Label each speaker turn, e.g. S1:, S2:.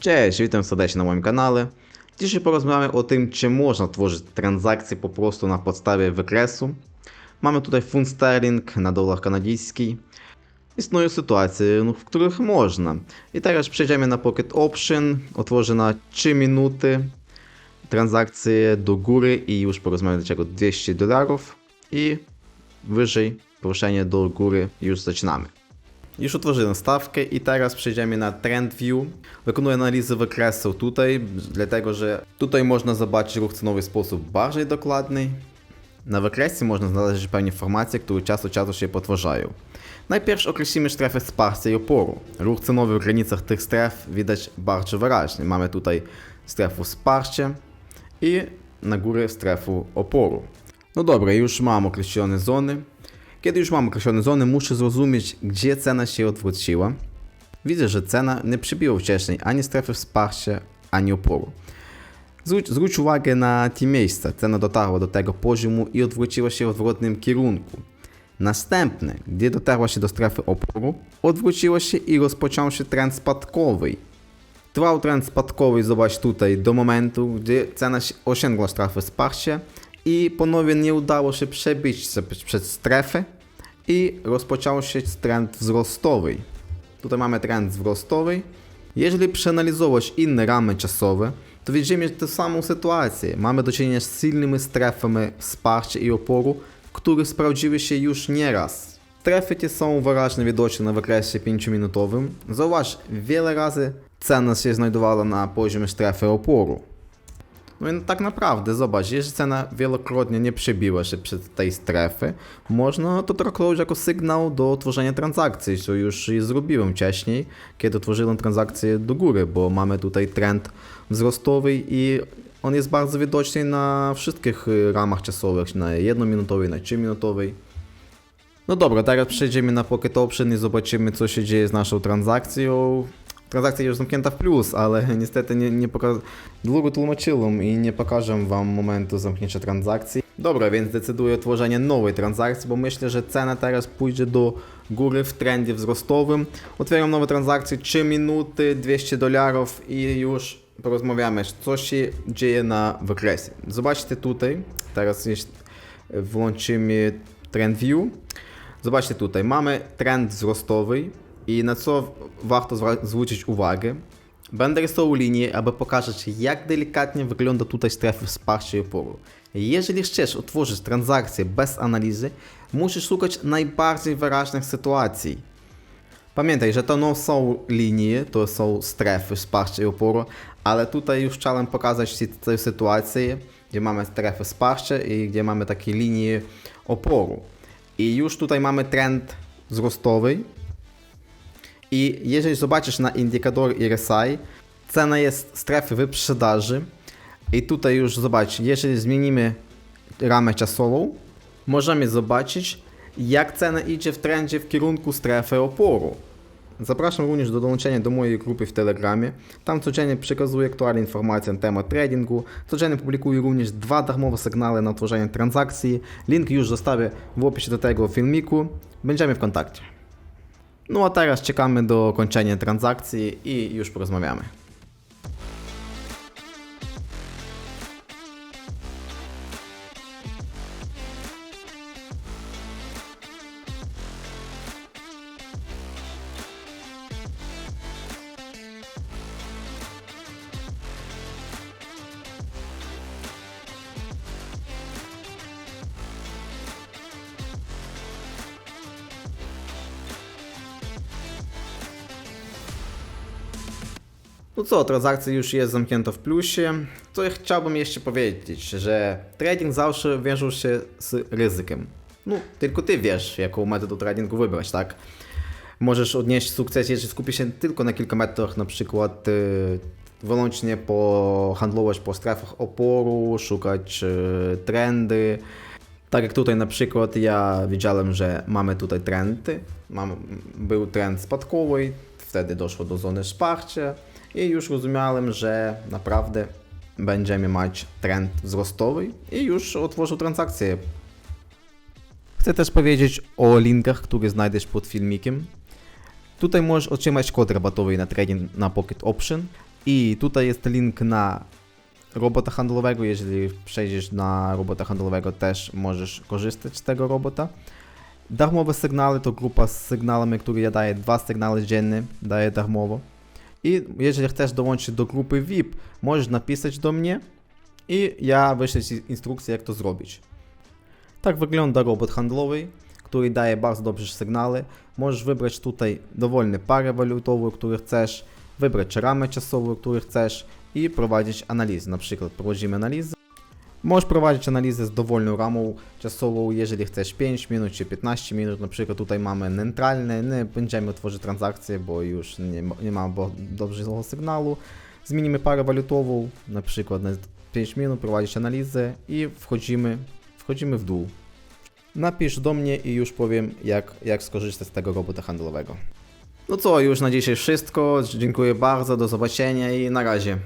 S1: Cześć, witam serdecznie na moim kanale. Dzisiaj porozmawiamy o tym, czy można tworzyć transakcje po prostu na podstawie wykresu. Mamy tutaj funt sterling na dolar kanadyjski. Istnieją sytuacje, no, w których można. I teraz przejdziemy na Pocket Option, otworzę na 3 minuty transakcje do góry i już porozmawiamy dlaczego 200 dolarów i wyżej poruszenie do góry już zaczynamy. Już otworzyłem stawkę i teraz przejdziemy na Trend View. Wykonuję analizę wykresu tutaj, dlatego że tutaj można zobaczyć ruch cenowy w sposób bardziej dokładny. Na wykresie można znaleźć pewne informacje, które czas od czasu się potwarzają. Najpierw określimy strefy wsparcia i oporu. Ruch cenowy w granicach tych stref widać bardzo wyraźnie. Mamy tutaj strefę wsparcia i na górę strefę oporu. No dobra, już mam określone zony. Kiedy już mam określone zony, muszę zrozumieć, gdzie cena się odwróciła. Widzę, że cena nie przybiła wcześniej ani strefy wsparcia, ani oporu. Zwróć, zwróć uwagę na te miejsca. Cena dotarła do tego poziomu i odwróciła się w odwrotnym kierunku. Następne, gdy dotarła się do strefy oporu, odwróciła się i rozpoczął się trend spadkowy. Trwał trend spadkowy, zobacz tutaj, do momentu, gdy cena osiągła strefę wsparcia i ponownie nie udało się przebić przez strefę i rozpoczął się trend wzrostowy. Tutaj mamy trend wzrostowy. Jeżeli przeanalizować inne ramy czasowe, to widzimy tę samą sytuację. Mamy do czynienia z silnymi strefami wsparcia i oporu, które sprawdziły się już nieraz. Strefy te są wyraźnie widoczne na wykresie 5-minutowym. Zauważ, wiele razy cena się znajdowała na poziomie strefy oporu. No i tak naprawdę, zobacz, jeśli cena wielokrotnie nie przebiła się przez tej strefy, można to traktować jako sygnał do tworzenia transakcji, co już zrobiłem wcześniej, kiedy tworzyłem transakcję do góry, bo mamy tutaj trend wzrostowy i on jest bardzo widoczny na wszystkich y, ramach czasowych, na jednominutowej, na 3-minutowej. No dobra, teraz przejdziemy na Pocket Option i zobaczymy co się dzieje z naszą transakcją. Transakcja już zamknięta w plus, ale niestety nie, nie długo tłumaczyłem i nie pokażę Wam momentu zamknięcia transakcji. Dobra, więc decyduję o tworzeniu nowej transakcji, bo myślę, że cena teraz pójdzie do góry w trendzie wzrostowym. Otwieram nową transakcję, 3 minuty, 200 dolarów i już porozmawiamy, co się dzieje na wykresie. Zobaczcie tutaj, teraz jest, włączymy Trend View. Zobaczcie tutaj, mamy trend wzrostowy i na co warto zwrócić uwagę. Będę rysował linię, aby pokazać jak delikatnie wygląda tutaj strefa wsparcia i oporu. Jeżeli chcesz otworzyć transakcję bez analizy, musisz szukać najbardziej wyraźnych sytuacji. Pamiętaj, że to nie są linie, to są strefy wsparcia i oporu, ale tutaj już chciałem pokazać Ci tę sytuację, gdzie mamy strefę wsparcia i gdzie mamy takie linie oporu. I już tutaj mamy trend wzrostowy. I jeżeli zobaczysz na indykator RSI, cena jest strefy wyprzedaży. I tutaj już zobacz, jeżeli zmienimy ramę czasową, możemy zobaczyć, jak cena idzie w trendzie w kierunku strefy oporu. Zapraszam również do dołączenia do mojej grupy w Telegramie. Tam codziennie przekazuję aktualne informacje na temat tradingu. Codziennie publikuję również dwa darmowe sygnały na tworzenie transakcji. Link już zostawię w opisie do tego filmiku. Będziemy w kontakcie. No a teraz czekamy do kończenia transakcji i już porozmawiamy. No co, transakcja już jest zamknięta w plusie. To ja chciałbym jeszcze powiedzieć, że trading zawsze wiąże się z ryzykiem. No, tylko ty wiesz, jaką metodę tradingu wybrać, tak? Możesz odnieść sukces, jeżeli skupisz się tylko na kilka metrach, na przykład y, wyłącznie pohandlować po strefach oporu, szukać y, trendy. Tak jak tutaj na przykład ja widziałem, że mamy tutaj trendy. Mam, był trend spadkowy, wtedy doszło do zony wsparcia i już rozumiałem, że naprawdę będziemy mieć trend wzrostowy i już otworzył transakcję. Chcę też powiedzieć o linkach, które znajdziesz pod filmikiem. Tutaj możesz otrzymać kod rabatowy na trading na Pocket Option. I tutaj jest link na robota handlowego. Jeżeli przejdziesz na robota handlowego, też możesz korzystać z tego robota. Darmowe sygnały to grupa z sygnałami, które ja daję dwa sygnały dziennie, daję darmowo. I jeżeli chcesz dołączyć do grupy VIP, możesz napisać do mnie i ja wyślę Ci instrukcję, jak to zrobić. Tak wygląda robot handlowy, który daje bardzo dobrze sygnały. Możesz wybrać tutaj dowolne parę walutowe, które chcesz, wybrać ramy czasową, którą chcesz i prowadzić analizy. Na przykład prowadzimy analizy. Możesz prowadzić analizę z dowolną ramą czasową, jeżeli chcesz 5 minut czy 15 minut. Na przykład tutaj mamy neutralne, nie będziemy tworzyć transakcje, bo już nie, nie ma dobrego sygnału. Zmienimy parę walutową, na przykład na 5 minut prowadzić analizę i wchodzimy, wchodzimy w dół. Napisz do mnie i już powiem, jak, jak skorzystać z tego robota handlowego. No co, już na dzisiaj wszystko. Dziękuję bardzo, do zobaczenia i na razie.